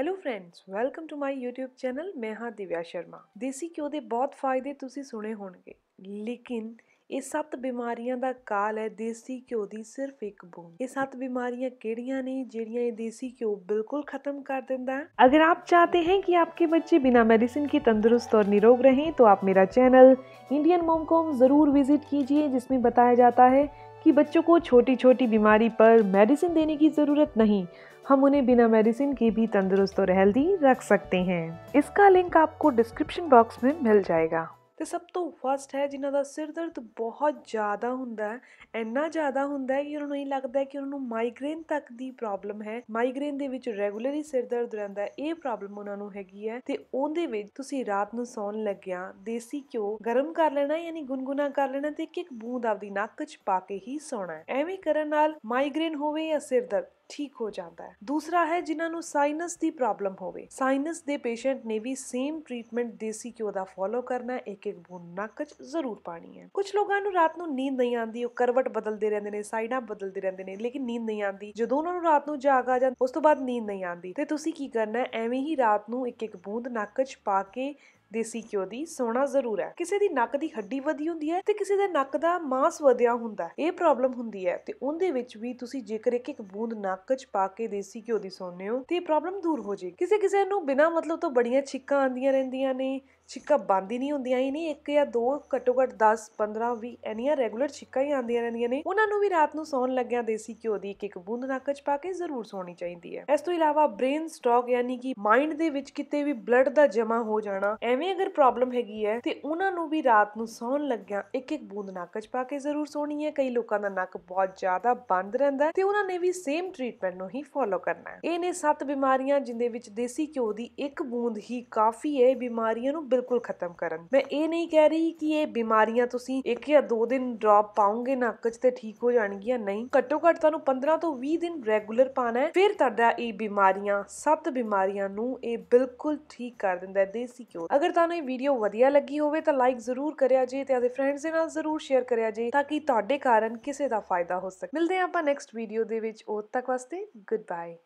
Hello friends welcome to my YouTube channel ਮੈਂ ਹਾਂ ਦਿਵਿਆ ਸ਼ਰਮਾ ਦੇਸੀ ਘਿਓ ਦੇ ਬਹੁਤ ਫਾਇਦੇ ਤੁਸੀਂ ਸੁਣੇ ਹੋਣਗੇ ਲੇਕਿਨ ਇਹ ਸੱਤ ਬਿਮਾਰੀਆਂ ਦਾ ਕਾਲ ਹੈ ਦੇਸੀ ਘਿਓ ਦੀ ਸਿਰਫ ਇੱਕ ਬੂੰਦ ਇਹ ਸੱਤ ਬਿਮਾਰੀਆਂ ਕਿਹੜੀਆਂ ਨੇ ਜਿਹੜੀਆਂ ਇਹ ਦੇਸੀ ਘਿਓ ਬਿਲਕੁਲ ਖਤਮ ਕਰ ਦਿੰਦਾ ਹੈ ਅਗਰ ਆਪ ਚਾਹਤੇ हैं कि आपके बच्चे बिना मेडिसिन के तंदुरुस्त और निरोग रहें, तो आप मेरा चैनल इंडियन मोमकॉम ज़रूर विजिट कीजिए, जिसमें बताया जाता है कि बच्चों को छोटी छोटी बीमारी पर मेडिसिन देने की ज़रूरत नहीं। हम उन्हें बिना मेडिसिन के भी तंदुरुस्त और हेल्दी रख सकते हैं। इसका लिंक आपको डिस्क्रिप्शन बॉक्स में मिल जाएगा। ਤੇ ਸਭ ਤੋਂ ਫਸਟ ਹੈ ਜਿਨ੍ਹਾਂ ਦਾ ਸਿਰ ਦਰਦ ਬਹੁਤ ਜ਼ਿਆਦਾ ਹੁੰਦਾ ਹੈ, ਇੰਨਾ ਜ਼ਿਆਦਾ ਹੁੰਦਾ ਹੈ ਕਿ ਉਹਨਾਂ ਨੂੰ ਇਹ ਲੱਗਦਾ ਹੈ ਕਿ ਉਹਨਾਂ ਨੂੰ ਮਾਈਗ੍ਰੇਨ ਤੱਕ ਦੀ ਪ੍ਰੋਬਲਮ ਹੈ। ਮਾਈਗ੍ਰੇਨ ਦੇ ਵਿੱਚ ਰੈਗੂਲਰਲੀ ਸਿਰ ਦਰਦ ਰਹਿੰਦਾ ਹੈ, ਇਹ ਪ੍ਰੋਬਲਮ ਉਹਨਾਂ ਨੂੰ ਹੈਗੀ ਹੈ। ਤੇ ਉਹਦੇ ਵਿੱਚ ਤੁਸੀਂ ਰਾਤ ਨੂੰ ਸੌਣ ਲੱਗਿਆ, ਦੇਸੀ ਘਿਓ ਗਰਮ ਕਰ ਲੈਣਾ ਯਾਨੀ ਗੁਨਗੁਨਾ ਕਰ ਲੈਣਾ ਤੇ ਇੱਕ ਇੱਕ ਬੂੰਦ ਆਪਦੀ ਨੱਕ 'ਚ ਪਾ ਕੇ ਹੀ ਸੌਣਾ ਹੈ। ਐਵੇਂ ਕਰਨ ਨਾਲ ਮਾਈਗ੍ਰੇਨ ਹੋਵੇ ਜਾਂ ਸਿਰ ਦਰਦ ਠੀਕ ਹੋ ਜਾਂਦਾ ਹੈ। ਦੂਸਰਾ ਹੈ ਜਿਨ੍ਹਾਂ ਨੂੰ ਸਾਈਨਸ ਦੀ ਪ੍ਰੋਬਲਮ ਹੋਵੇ। ਸਾਈਨਸ ਦੇ ਪੇਸ਼ੈਂਟ ਨੇ ਵੀ ਸੇਮ ਟ੍ਰੀਟਮੈਂਟ ਦੇਸੀ ਘਿਓ ਦਾ ਫੋਲੋ ਕਰਨਾ ਹੈ, ਇੱਕ ਇੱਕ ਬੂੰਦ ਨੱਕ 'ਚ ਜ਼ਰੂਰ ਪਾਣੀ ਹੈ। ਕੁਝ ਲੋਕਾਂ ਨੂੰ ਰਾਤ ਨੂੰ ਨੀਂਦ ਨਹੀਂ ਆਉਂਦੀ, ਉਹ ਕਰਵਟ ਬਦਲਦੇ ਰਹਿੰਦੇ ਨੇ, ਸਾਈਡਾਂ ਬਦਲਦੇ ਰਹਿੰਦੇ ਨੇ, ਲੇਕਿਨ ਨੀਂਦ ਨਹੀਂ ਆਉਂਦੀ। ਜਦੋਂ ਉਹਨਾਂ ਨੂੰ ਰਾਤ ਨੂੰ ਜਾਗ ਆ ਜਾਂਦਾ ਉਸ ਤੋਂ ਬਾਅਦ ਨੀਂਦ ਨਹੀਂ ਆਉਂਦੀ। ਤੇ ਤੁਸੀਂ ਕੀ ਕਰਨਾ ਐਵੇਂ ਹੀ ਰਾਤ ਨੂੰ ਇੱਕ ਇੱਕ ਬੂੰਦ ਨੱਕ 'ਚ ਪਾ ਕੇ ਦੇਸੀ ਘਿਓ ਦੀ ਸੋਣਾ ਜ਼ਰੂਰ ਹੈ। ਕਿਸੇ ਦੀ ਨੱਕ ਦੀ ਹੱਡੀ ਵਧੀ ਹੁੰਦੀ ਹੈ ਤੇ ਕਿਸੇ ਦੇ ਨੱਕ ਦਾ ਮਾਸ ਵਧਿਆ ਹੁੰਦਾ ਹੈ। ਇਹ ਪ੍ਰੋਬਲਮ ਹੁੰਦੀ ਹੈ ਤੇ ਉਹਦੇ ਵਿੱਚ ਵੀ ਤੁਸੀਂ ਜੇਕਰ ਇੱਕ ਇੱਕ ਬੂੰਦ ਨੱਕ 'ਚ ਪਾ ਕੇ ਦੇਸੀ ਘਿਓ ਦੀ ਸੌਂਦੇ ਹੋ, ਤੇ ਇਹ ਪ੍ਰੋਬਲਮ ਦੂਰ ਹੋ ਜਾਏਗੀ ਕਿਸੇ ਕਿਸੇ ਨੂੰ ਬਿਨਾਂ ਮਤਲਬ ਤੋਂ ਬੜੀਆਂ ਛਿੱਕਾਂ ਆਉਂਦੀਆਂ ਰਹਿੰਦੀਆਂ ਨੇ ਛਿੱਕਾਂ ਬੰਦ ਹੀ ਨਹੀਂ ਹੁੰਦੀਆਂ ਹੀ ਨਹੀਂ ਇੱਕ ਜਾਂ ਦੋ, ਘੱਟੋ ਘੱਟ 10 15 20 ਐਨੀਆਂ ਰੈਗੂਲਰ ਛਿੱਕਾਂ ਹੀ ਆਉਂਦੀਆਂ ਰਹਿੰਦੀਆਂ ਨੇ। ਉਹਨਾਂ ਨੂੰ ਵੀ ਰਾਤ ਨੂੰ ਸੌਣ ਲੱਗਿਆ ਦੇਸੀ ਘਿਓ ਦੀ ਇੱਕ ਇੱਕ ਬੂੰਦ ਨੱਕ 'ਚ ਪਾ ਕੇ ਜ਼ਰੂਰ ਸੌਣੀ ਚਾਹੀਦੀ ਹੈ। ਇਸ ਤੋਂ ਇਲਾਵਾ ਬ੍ਰੇਨ ਸਟ੍ਰੋਕ ਯਾਨੀ ਕਿ ਮਾਈਂਡ ਦੇ ਵਿੱਚ ਕਿਤੇ ਵੀ ਬਲੱਡ ਦਾ ਜਮਾ ਹੋ ਜਾਣਾ, ਐਵੇਂ ਅਗਰ ਪ੍ਰੋਬਲਮ ਹੈਗੀ ਹੈ, ਤੇ ਉਹਨਾਂ ਨੂੰ ਵੀ ਰਾਤ ਨੂੰ ਸੌਣ ਲੱਗਿਆ ਇੱਕ ਇੱਕ ਬੂੰਦ ਨੱਕ 'ਚ ਪਾ ਕੇ ਜ਼ਰੂਰ ਸੌਣੀ ਹੈ। ਕਈ ਲੋਕਾਂ ਦਾ ਨੱਕ ਬਹੁਤ ਜ਼ਿਆਦਾ ਬੰਦ ਰਹਿੰਦਾ ਤੇ ਉਹਨਾਂ ਨੇ ਵੀ ਸੇਮ ਟ੍ਰੀਟਮੈਂਟ ਨੂੰ ਹੀ ਫੋਲੋ ਕਰਨਾ ਹੈ। ਇਹ ਨੇ ਸੱਤ ਬਿਮਾਰੀਆਂ ਜਿੰਦੇ ਵਿੱਚ ਦੇਸੀ ਘਿਓ ਦੀ ਇੱਕ ਬੂੰਦ ਹੀ ਕਾਫੀ ਹੈ ਬਿਮਾਰੀਆਂ ਨੂੰ ਬਿਲਕੁਲ ਖਤਮ ਕਰਨ। ਮੈਂ ਇਹ ਨਹੀਂ ਕਹਿ ਰਹੀ ਕਿ ਇਹ ਬਿਮਾਰੀਆਂ ਤੁਸੀਂ ਇੱਕ ਜਾਂ ਦੋ ਦਿਨ ਡ੍ਰੌਪ ਪਾਉਂਗੇ ਨੱਕ 'ਚ ਤੇ ਠੀਕ ਹੋ ਜਾਣਗੀਆਂ, ਨਹੀਂ। ਘੱਟੋ ਘੱਟ ਤੁਹਾਨੂੰ 15 ਤੋਂ 20 ਦਿਨ ਰੈਗੂਲਰ ਪਾਣਾ ਹੈ, ਫਿਰ ਤੁਹਾਡਾ ਇਹ ਬਿਮਾਰੀਆਂ, ਸੱਤ ਬਿਮਾਰੀਆਂ ਨੂੰ ਇਹ ਬਿਲਕੁਲ ਠੀਕ ਕਰ ਦਿੰਦਾ ਹੈ, ਦੇਸੀ ਘਿਓ। ਅਗਰ ਤੁਹਾਨੂੰ ਇਹ ਵੀਡੀਓ ਵਧੀਆ ਲੱਗੀ ਹੋਵੇ ਤਾਂ ਲਾਈਕ ਜ਼ਰੂਰ ਕਰਿਆ ਜੇ ਤੇ ਆਪਣੇ ਫਰੈਂਡਸ ਦੇ ਨਾਲ ਜ਼ਰੂਰ ਸ਼ੇਅਰ ਕਰਿਆ ਜੇ ਤਾਂ ਕਿ ਤੁਹਾਡੇ ਕਾਰਨ ਕਿਸੇ ਦਾ ਫਾਇਦਾ ਹੋ ਸਕੇ। ਮਿਲਦੇ ਹਾਂ ਆਪਾਂ ਨੈਕਸਟ ਵੀਡੀਓ ਦੇ ਵਿੱਚ। ਉਦ ਤੱਕ ਵਾਸਤੇ ਗੁੱਡ ਬਾਏ